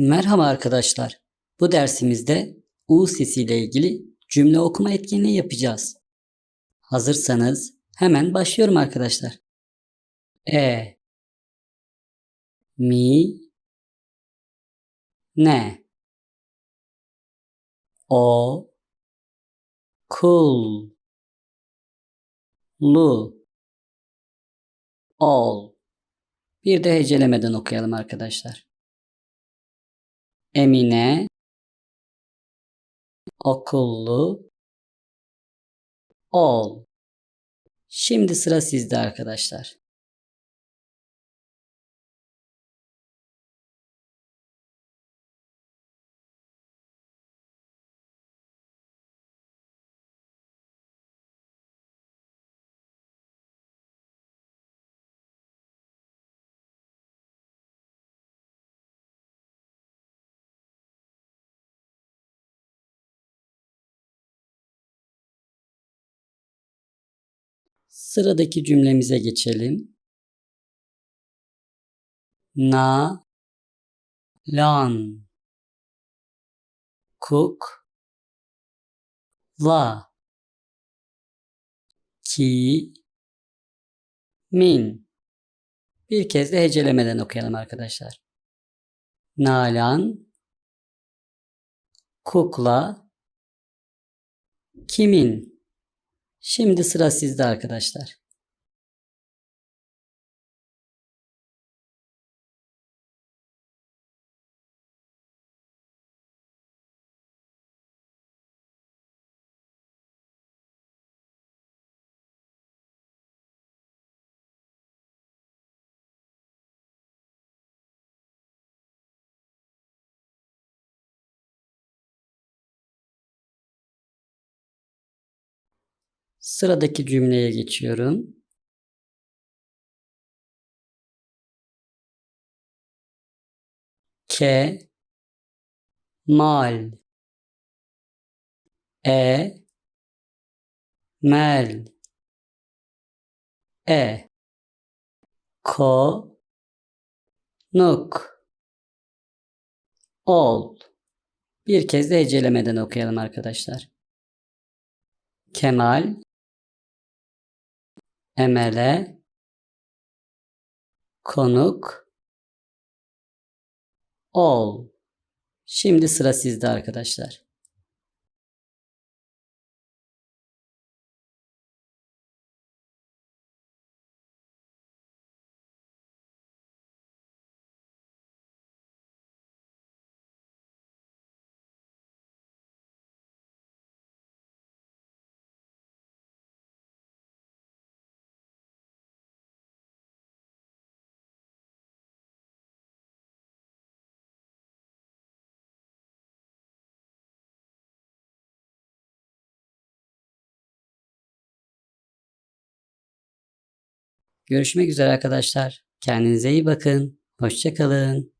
Merhaba arkadaşlar. Bu dersimizde U sesi ile ilgili cümle okuma etkinliği yapacağız. Hazırsanız hemen başlıyorum arkadaşlar. E mi ne o kul lu ol bir de hecelemeden okuyalım arkadaşlar. Emine okullu ol. Şimdi sıra sizde arkadaşlar. Sıradaki cümlemize geçelim. Na lan kuk la ki min bir kez de hecelemeden okuyalım arkadaşlar. Nalan kukla kimin Şimdi sıra sizde arkadaşlar. Sıradaki cümleye geçiyorum. Ke mal e mel e ko nuk ol bir kez de hecelemeden okuyalım arkadaşlar. Kemal Emele konuk ol. Şimdi sıra sizde arkadaşlar. Görüşmek üzere arkadaşlar. Kendinize iyi bakın. Hoşçakalın.